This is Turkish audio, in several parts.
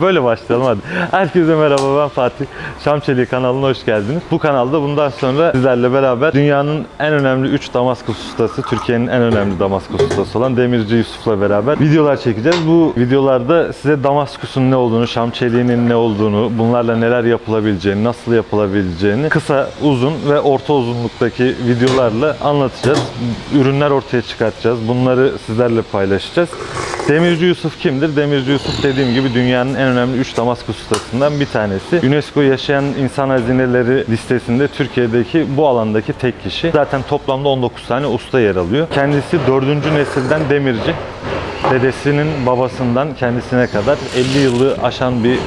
Böyle başlayalım hadi. Herkese merhaba ben Fatih. Şam Çeliği kanalına hoş geldiniz. Bu kanalda bundan sonra sizlerle beraber dünyanın en önemli 3 Damaskus ustası, Türkiye'nin en önemli Damaskus ustası olan Demirci Yusuf'la beraber videolar çekeceğiz. Bu videolarda size Damaskus'un ne olduğunu, Şam Çeliği'nin ne olduğunu, bunlarla neler yapılabileceğini, nasıl yapılabileceğini kısa, uzun ve orta uzunluktaki videolarla anlatacağız. Ürünler ortaya çıkartacağız. Bunları sizlerle paylaşacağız. Demirci Yusuf kimdir? Demirci Yusuf dediğim gibi dünyanın en önemli 3 Damaskus ustasından bir tanesi. UNESCO Yaşayan İnsan Hazineleri listesinde Türkiye'deki bu alandaki tek kişi. Zaten toplamda 19 tane usta yer alıyor. Kendisi 4. nesilden demirci. Dedesinin babasından kendisine kadar 50 yılı aşan bir e,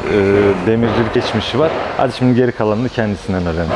demircilik geçmişi var. Hadi şimdi geri kalanını kendisinden öğrenelim.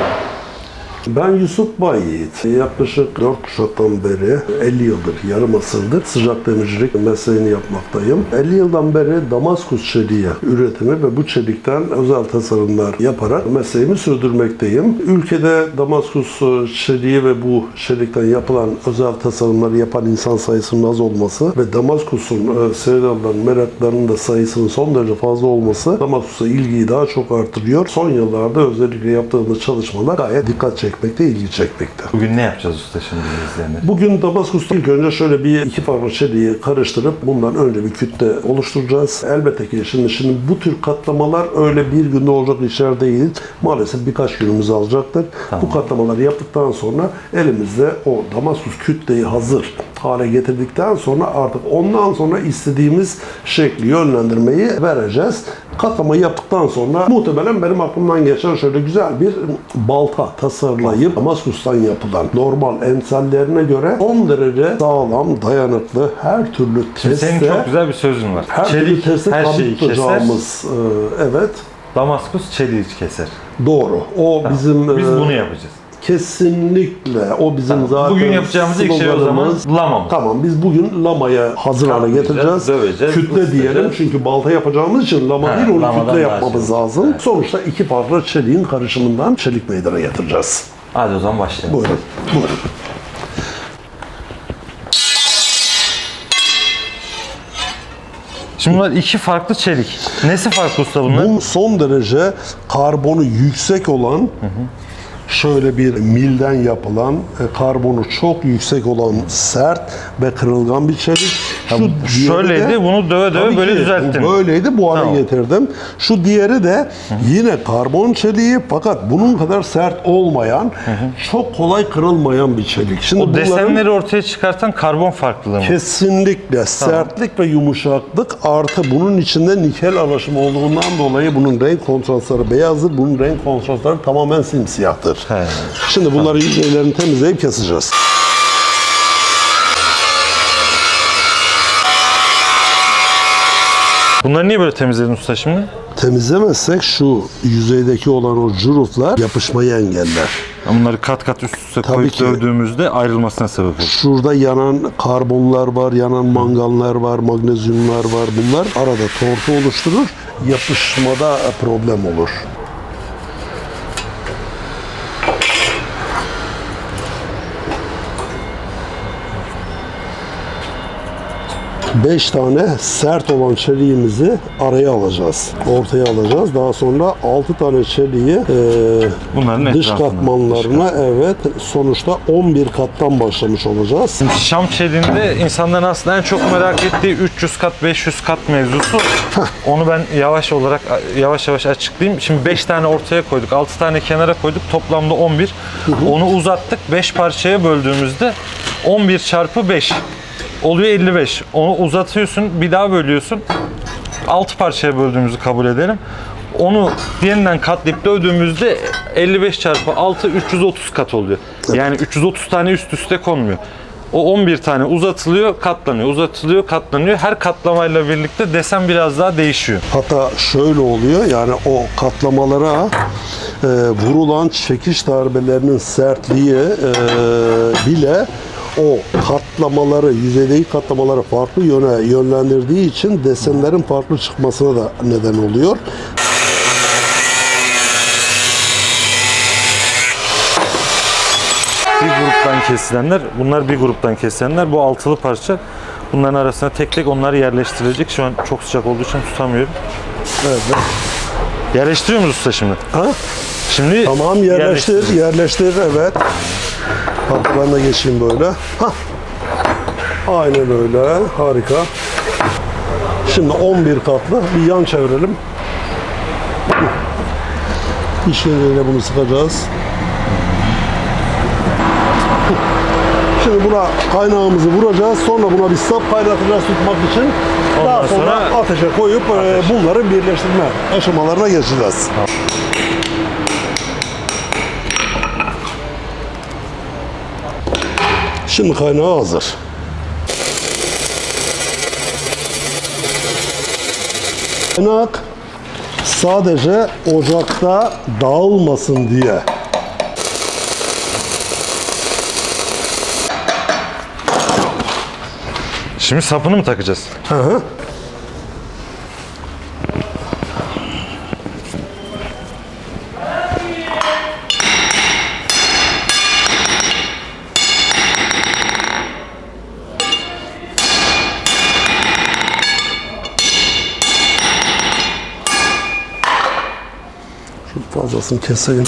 Ben Yusuf Bayyiğit. Yaklaşık 4 kuşaktan beri 50 yıldır, yarım asırdır sıcak demircilik mesleğini yapmaktayım. 50 yıldan beri Damaskus çeliği üretimi ve bu çelikten özel tasarımlar yaparak mesleğimi sürdürmekteyim. Ülkede Damaskus çeliği ve bu çelikten yapılan özel tasarımları yapan insan sayısının az olması ve Damaskus'un e, meraklarının da sayısının son derece fazla olması Damaskus'a ilgiyi daha çok artırıyor. Son yıllarda özellikle yaptığımız çalışmalar gayet dikkat çekmekte, ilgi çekmekte. Bugün ne yapacağız usta şimdi izleyenler? Bugün Damaskus'ta ilk önce şöyle bir iki farklı çeliği karıştırıp bundan önce bir kütle oluşturacağız. Elbette ki şimdi, şimdi bu tür katlamalar öyle bir günde olacak işler değil. Maalesef birkaç günümüzü alacaktır. Bu katlamaları yaptıktan sonra elimizde o Damaskus kütleyi hazır hale getirdikten sonra artık ondan sonra istediğimiz şekli yönlendirmeyi vereceğiz. Katlamayı yaptıktan sonra muhtemelen benim aklımdan geçen şöyle güzel bir balta tasarlayıp Damaskus'tan yapılan normal emsallerine göre 10 derece sağlam, dayanıklı, her türlü teste senin çok güzel bir sözün var. her türlü Çelik teste her şeyi keser, e, evet Damaskus çeliği keser. doğru. O bizim Biz e, bunu yapacağız. Kesinlikle o bizim zaten Bugün yapacağımız ilk şey o zaman lama mı? Tamam biz bugün lamaya hazır hale getireceğiz. döveceğiz, kütle ısıtacağız. diyelim çünkü balta yapacağımız için lama Ha, değil onu kütle yapmamız lazım. Evet. Sonuçta iki farklı çeliğin karışımından çelik meydana getireceğiz. Hadi o zaman başlayalım. Buyurun. Buyurun. Şimdi bunlar iki farklı çelik. Nesi farklı usta bunlar? Bu son derece karbonu yüksek olan şöyle bir milden yapılan e, karbonu çok yüksek olan sert ve kırılgan bir çelik. Şu diğeri şöyleydi, de- bunu döve döve böyle ki. Bu böyleydi bu hale Tamam. getirdim. Şu diğeri de yine karbon çeliği fakat bunun kadar sert olmayan, çok kolay kırılmayan bir çelik. Şimdi O bunların- desenleri ortaya çıkartan karbon farklılığı mı? Kesinlikle sertlik ve yumuşaklık artı bunun içinde nikel alaşımı olduğundan dolayı bunun renk kontrastları beyazdır. Bunun renk kontrastları tamamen simsiyahtır. He. Şimdi bunları yüzeylerini temizleyip keseceğiz. Bunları niye böyle temizledin usta şimdi? Temizlemezsek şu yüzeydeki olan o curuflar yapışmayı engeller. Bunları kat kat üst üste koyup ki. dövdüğümüzde ayrılmasına sebep olur. Şurada yanan karbonlar var, yanan manganlar var, magnezyumlar var. Bunlar arada tortu oluşturur. Yapışmada problem olur. Beş tane sert olan çeliğimizi araya alacağız. Ortaya alacağız. Daha sonra altı tane çeliği e, Bunların dış katmanlarına evet sonuçta 11 kattan başlamış olacağız. Şimdi Şam çeliğinde insanların aslında en çok merak ettiği 300 kat 500 kat mevzusu. Onu ben yavaş olarak yavaş yavaş açıklayayım. Şimdi 5 tane ortaya koyduk, 6 tane kenara koyduk. Toplamda 11. Onu uzattık. 5 parçaya böldüğümüzde 11 çarpı 5 oluyor 55. Onu uzatıyorsun, bir daha bölüyorsun. 6 parçaya böldüğümüzü kabul edelim. Onu yeniden katlayıp dövdüğümüzde 55 çarpı 6 330 kat oluyor. Yani 330 tane üst üste konmuyor. O 11 tane uzatılıyor, katlanıyor, uzatılıyor, katlanıyor. Her katlamayla birlikte desen biraz daha değişiyor. Hatta şöyle oluyor yani o katlamalara e, vurulan çekiş darbelerinin sertliği e, bile o katlamaları, yüzeydeki katlamaları farklı yöne yönlendirdiği için desenlerin farklı çıkmasına da neden oluyor. Bir gruptan kesilenler, bunlar bir gruptan kesilenler. Bu altılı parça. Bunların arasına tek tek onlar yerleştirilecek. Şu an çok sıcak olduğu için tutamıyorum. Evet. evet. Yerleştiriyor muyuz usta şimdi? Ha? Şimdi Tamam yerleştir, yerleştir evet. Hatta ben de geçeyim böyle. Ha. Aynen öyle. Harika. Şimdi 11 katlı bir yan çevirelim. İşleriyle bunu sıkacağız. Şimdi buna kaynağımızı vuracağız. Sonra buna bir sap kaynatacağız tutmak için. Daha Ondan sonra, sonra ateşe koyup e, bunları birleştirme aşamalarına geçeceğiz. Şimdi kaynağı hazır. Kaynak sadece ocakta dağılmasın diye. şimdi sapını mı takacağız? Hı hı. Fazlasını keseyim.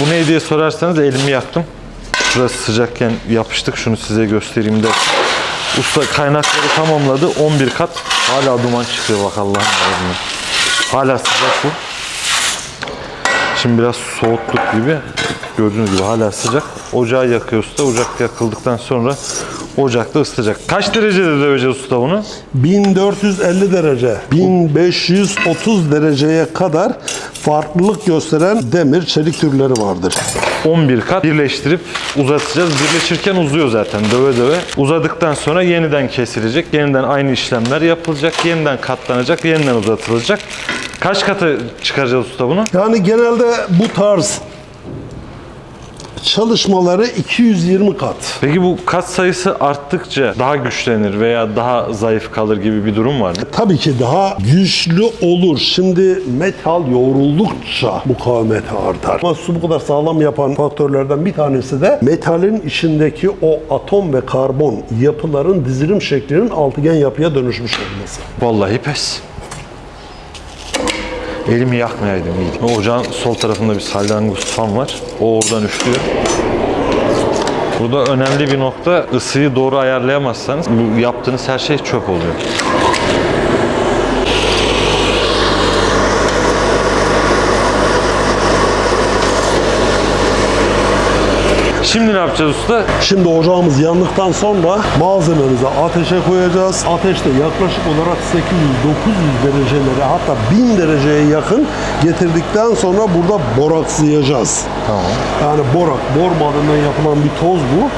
Bu ne diye sorarsanız elimi yaktım. Şurası sıcakken yapıştık. Şunu size göstereyim de. Usta kaynakları tamamladı. 11 kat. Hala duman çıkıyor bak Allah'ın izniyle. Hala sıcak bu. Şimdi biraz soğuttuk gibi. Gördüğünüz gibi hala sıcak. Ocağı yakıyor usta. Ocak yakıldıktan sonra ocakta ısıtacak. Kaç derecede döveceğiz usta bunu? 1450 derece, 1530 dereceye kadar farklılık gösteren demir çelik türleri vardır. 11 kat birleştirip uzatacağız. Birleşirken uzuyor zaten döve döve. Uzadıktan sonra yeniden kesilecek. Yeniden aynı işlemler yapılacak. Yeniden katlanacak. Yeniden uzatılacak. Kaç katı çıkaracağız usta bunu? Yani genelde bu tarz çalışmaları 220 kat. Peki bu kat sayısı arttıkça daha güçlenir veya daha zayıf kalır gibi bir durum var mı? Tabii ki daha güçlü olur. Şimdi metal yoğruldukça mukavemeti artar. Ama su bu kadar sağlam yapan faktörlerden bir tanesi de metalin içindeki o atom ve karbon yapıların dizilim şeklinin altıgen yapıya dönüşmüş olması. Vallahi pes. Elimi yakmayaydım iyiydi. Ocağın sol tarafında bir salyangoz fan var. O oradan üflüyor. Burada önemli bir nokta ısıyı doğru ayarlayamazsanız bu yaptığınız her şey çöp oluyor. Şimdi ne yapacağız usta? Şimdi ocağımız yandıktan sonra malzememizi ateşe koyacağız. Ateşte yaklaşık olarak 800-900 derecelere hatta 1000 dereceye yakın getirdikten sonra burada borakslayacağız. Tamam. Yani borak, bor madeninden yapılan bir toz bu.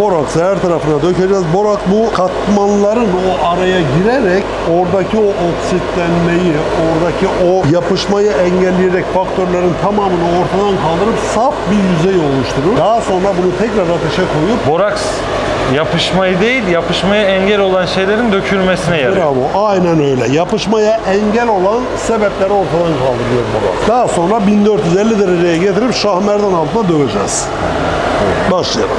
Boraksı her tarafına dökeceğiz. Borak bu katmanların o araya girerek oradaki o oksitlenmeyi, oradaki o yapışmayı engelleyerek faktörlerin tamamını ortadan kaldırıp saf bir yüzey oluşturur. Daha sonra bunu tekrar ateşe koyup Boraks yapışmayı değil, yapışmaya engel olan şeylerin dökülmesine yarıyor. Bravo. Aynen öyle. Yapışmaya engel olan sebepleri ortadan kaldırıyor borak. Daha sonra 1450 dereceye getirip şahmerdan altına döveceğiz. Başlayalım.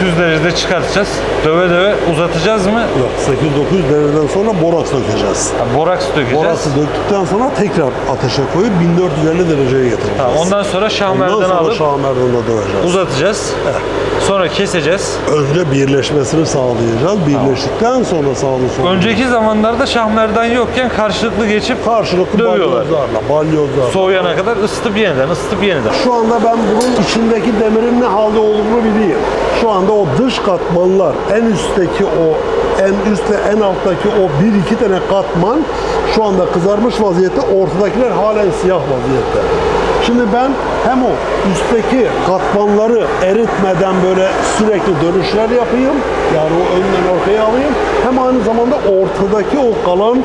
800-900 derecede çıkartacağız. Döve döve uzatacağız mı? Yok 8-900 dereceden sonra boraks dökeceğiz. Ha, boraks dökeceğiz. Boraksı döktükten sonra tekrar ateşe koyup 1450 dereceye getireceğiz. Ha, ondan sonra Ondan şahmerdan sonra alıp şahmerdanla döveceğiz. uzatacağız. Sonra keseceğiz. Önce birleşmesini sağlayacağız. Birleştikten sonra sağlı sollu. Önceki zamanlarda şahmerdan yokken karşılıklı geçip karşılıklı dövüyorlar. balyozlarla, balyozlarla. soğuyana kadar ısıtıp yeniden, ısıtıp yeniden. Şu anda ben bunun içindeki demirin ne halde olduğunu bileyim. Şu anda o dış katmanlar, en üstteki o en üst ve en alttaki o bir iki tane katman şu anda kızarmış vaziyette, ortadakiler halen siyah vaziyette. Şimdi ben hem o üstteki katmanları eritmeden böyle sürekli dönüşler yapayım, yani o önden ortaya alayım, hem aynı zamanda ortadaki o kalan,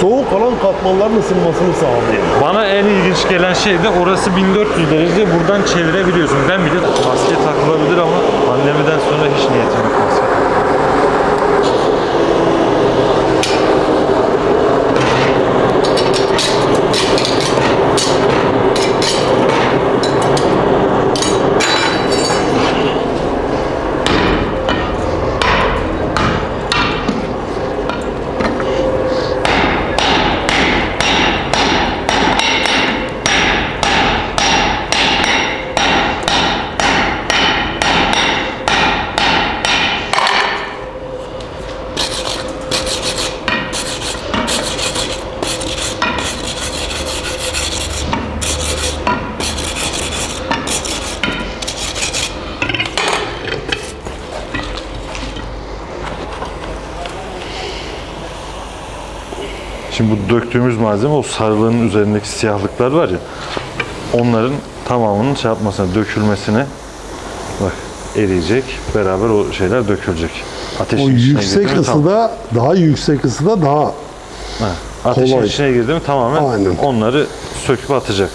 soğuk kalan katmanların ısınmasını sağlayayım. Bana en ilginç gelen şey de orası 1400 derece buradan çevirebiliyorsun. Ben bile maske takılabilir ama pandemiden sonra hiç niyetim yok maske. Şimdi bu döktüğümüz malzeme o sarılığın üzerindeki siyahlıklar var ya onların tamamının şey yapmasına, dökülmesine bak eriyecek. Beraber o şeyler dökülecek. Ateşin O içine yüksek girdi mi tamam. ısıda, daha yüksek ısıda daha Ha, Ateşin kolay. içine girdi mi tamamen Aynen. onları söküp atacak.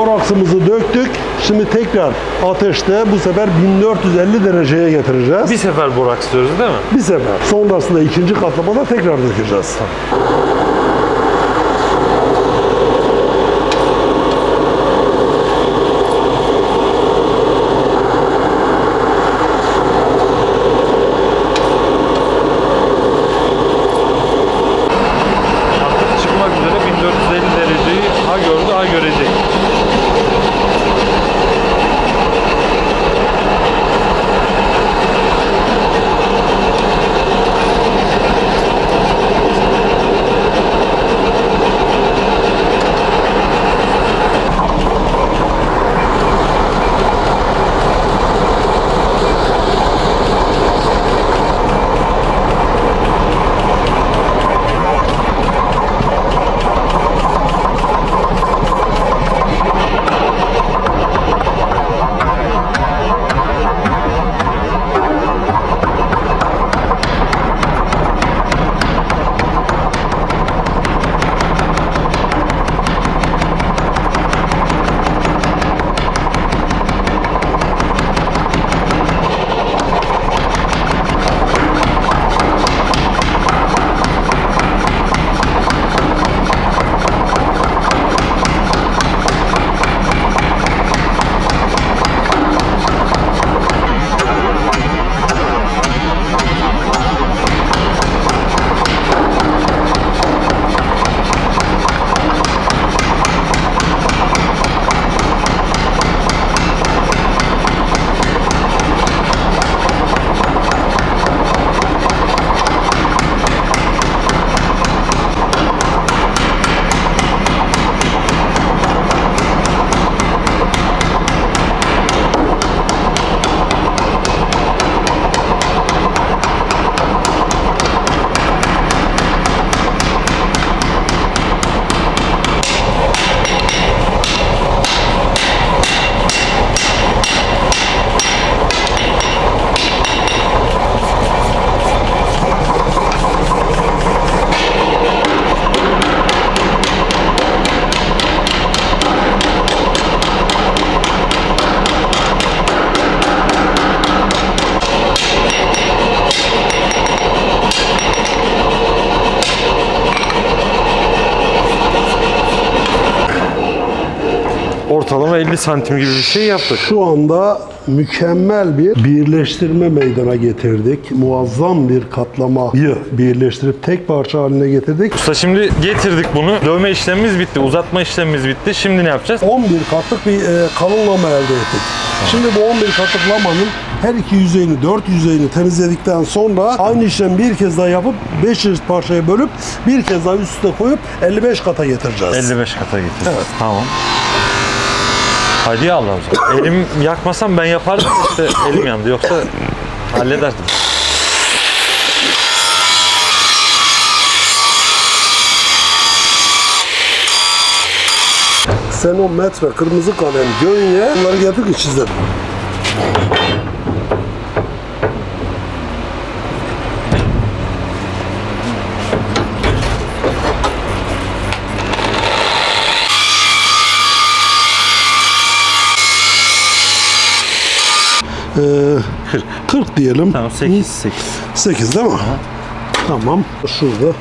Boraksımızı döktük. Şimdi tekrar ateşte bu sefer 1450 dereceye getireceğiz. Bir sefer boraks diyoruz değil mi? Bir sefer. Sonrasında ikinci katlamada tekrar dökeceğiz. Artık 50 santim gibi bir şey yaptık. Şu anda mükemmel bir birleştirme meydana getirdik. Muazzam bir katlamayı birleştirip tek parça haline getirdik. Usta şimdi getirdik bunu. Dövme işlemimiz bitti. Uzatma işlemimiz bitti. Şimdi ne yapacağız? 11 katlık bir e, kalın lama elde ettik. Şimdi bu 11 katlık lamanın her iki yüzeyini, dört yüzeyini temizledikten sonra aynı işlemi bir kez daha yapıp 5 çeşit parçaya bölüp bir kez daha üst üste koyup 55 kata getireceğiz. 55 kata getireceğiz. Evet. Tamam. Hadi ya Allah o zaman. Elim yakmasam ben yapardım işte elim yandı. Yoksa hallederdim. Sen o metre kırmızı kalem gönye bunları getir ki. 40. 40 diyelim. Tamam 8 8. 8 değil mi? Tamam. Şurada.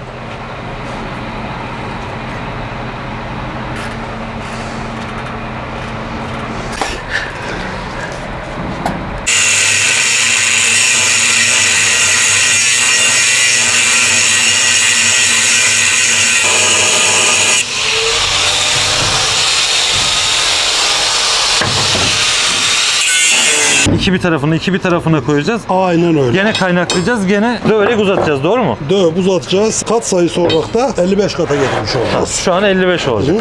İki bir tarafını iki bir tarafına koyacağız. Aynen öyle. Gene kaynaklayacağız. Gene döverek uzatacağız. Doğru mu? Dövüp uzatacağız. Kat sayısı olarak da 55 kata getirmiş olacağız. Şu an 55 olacak.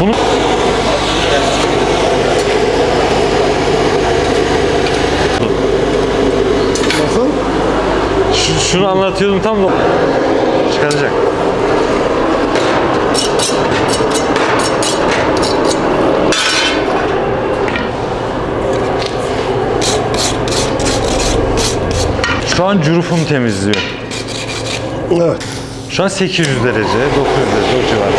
Bunu Nasıl? Şunu anlatıyordum tam da çıkaracak. Şu an curufum temizliyor. Evet. Şu an 800 derece, 900 derece o civarı.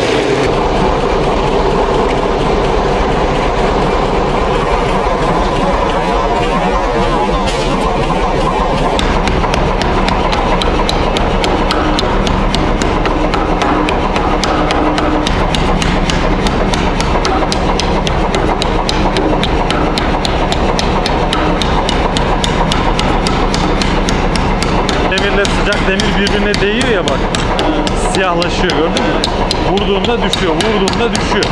Siyahlaşıyor gördün mü? Vurduğunda düşüyor, vurduğunda düşüyor.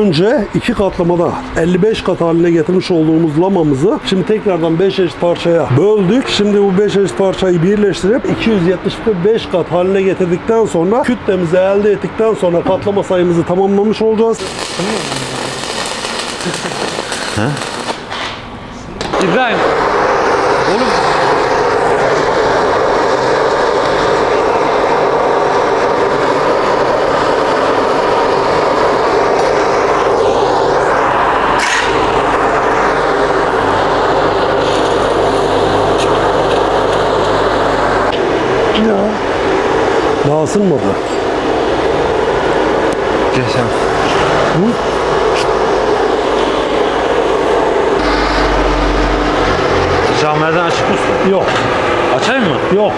Önce iki katlamada 55 kat haline getirmiş olduğumuz lamamızı şimdi tekrardan 5 eşit parçaya böldük. Şimdi bu 5 eşit parçayı birleştirip 275 kat haline getirdikten sonra kütlemizi elde ettikten sonra katlama sayımızı tamamlamış olacağız. İbrahim. Daha ısınmadı. Geçen. Camlardan açık mısın? Yok. Açayım mı? Yok.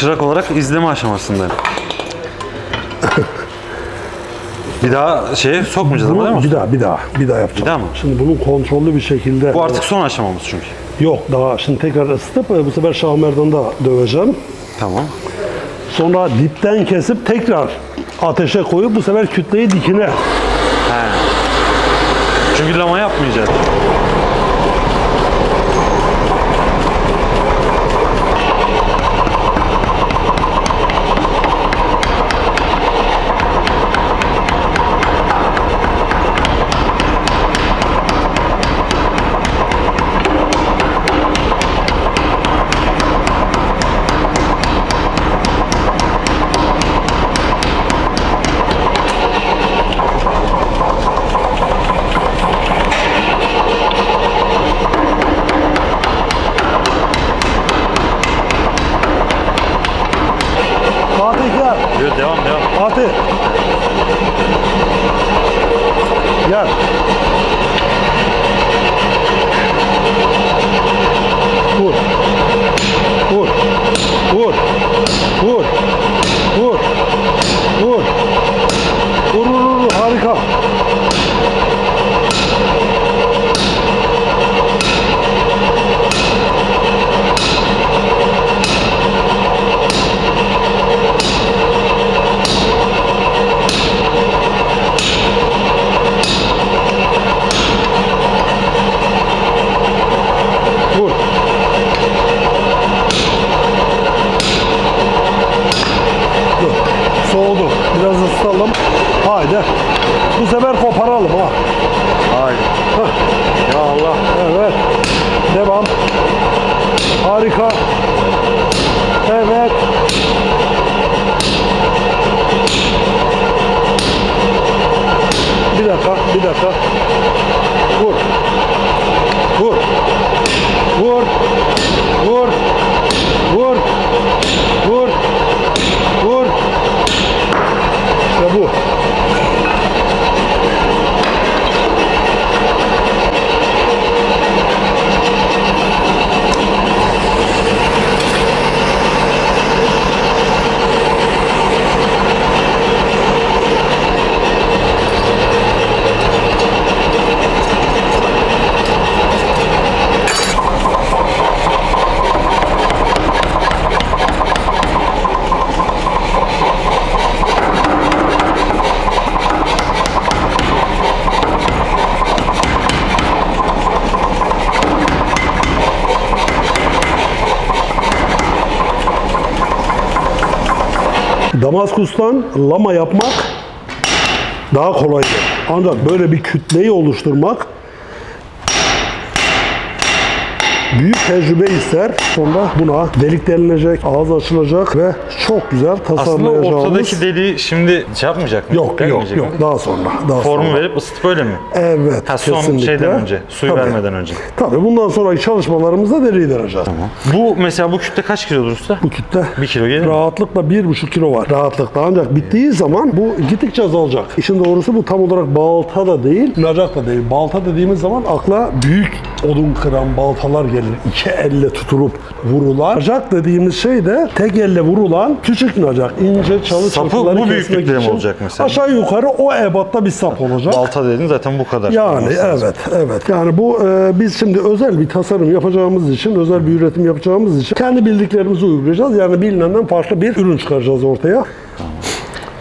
Çırak olarak izleme aşamasındayım. bir daha şeye sokmayacağız ama değil mi? bir daha, bir daha, bir daha yapacağım. Bir daha mı? Şimdi bunun kontrollü bir şekilde... Bu artık son aşamamız çünkü. Yok daha şimdi tekrar ısıtıp e, bu sefer Şahmerdan'da döveceğim. Tamam. Sonra dipten kesip tekrar ateşe koyup bu sefer kütleyi dikine. He. Çünkü lama yapmayacağız. payloto Damaskus'tan lama yapmak daha kolaydır. Ancak böyle bir kütleyi oluşturmak büyük tecrübe ister. Sonra buna delik delilecek, ağız açılacak ve çok güzel Aslında tasarlayacağımız... ortadaki deliği şimdi şey yapmayacak mı? Yok yok yok daha sonra. Daha Formu sonra. verip ısıtıp öyle mi? Evet Ha, son kesinlikle. şeyden önce, suyu Tabii. vermeden önce. Tabii bundan sonraki çalışmalarımızda deriyi deleceğiz. Bu mesela bu kütle kaç kilodur usta? Bu kütle Bir kilo gelir mi? rahatlıkla bir buçuk kilo var. Rahatlıkla ancak bittiği zaman bu gittikçe azalacak. İşin doğrusu bu tam olarak balta da değil, nacak da değil. Balta dediğimiz zaman akla büyük odun kıran baltalar gelir. İki elle tutulup vurulan. Nacak dediğimiz şey de tek elle vurulan küçük nacak. ince çalı Sapı bu kesmek büyüklükte mi için olacak mesela? Aşağı yukarı o ebatta bir sap olacak. Balta dedin zaten bu kadar. Yani olması lazım. evet, evet. Yani bu e, biz şimdi özel bir tasarım yapacağımız için, özel bir üretim yapacağımız için kendi bildiklerimizi uygulayacağız. Yani bilinenden farklı bir ürün çıkaracağız ortaya.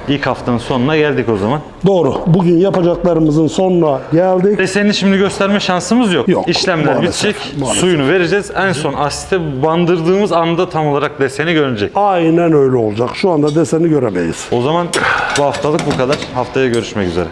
İlk haftanın sonuna geldik o zaman. Doğru. Bugün yapacaklarımızın sonuna geldik. Deseni şimdi gösterme şansımız yok. Yok, İşlemler maalesef, bitecek, maalesef. suyunu vereceğiz. En son asite bandırdığımız anda tam olarak deseni görünecek. Aynen öyle olacak. Şu anda deseni göremeyiz. O zaman bu haftalık bu kadar. Haftaya görüşmek üzere.